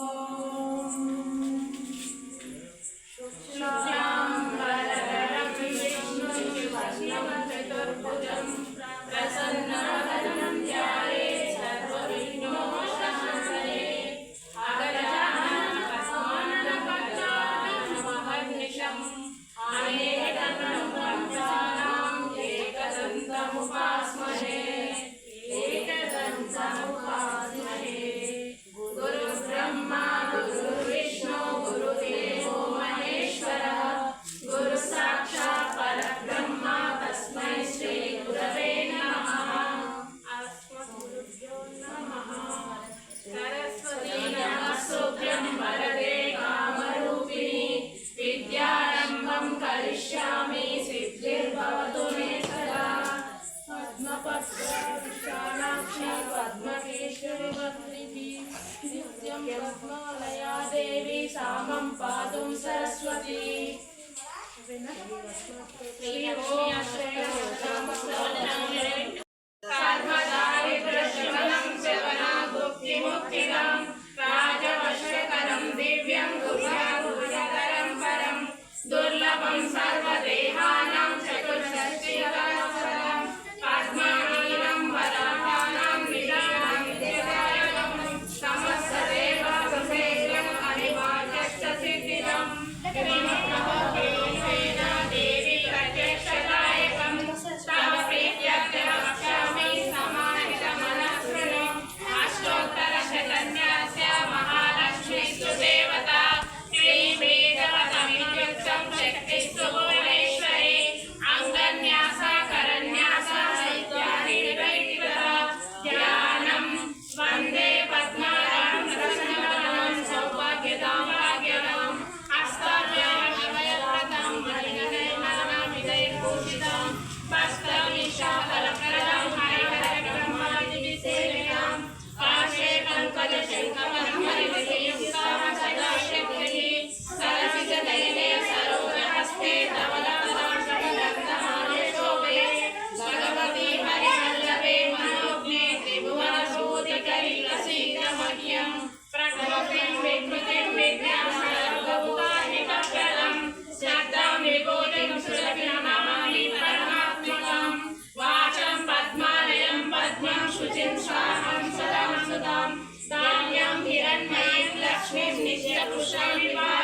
Oh. నిత్యం పద్మాలయా దేవి సామం పాదం Saraswati. Shri Shri Thank you. Krishna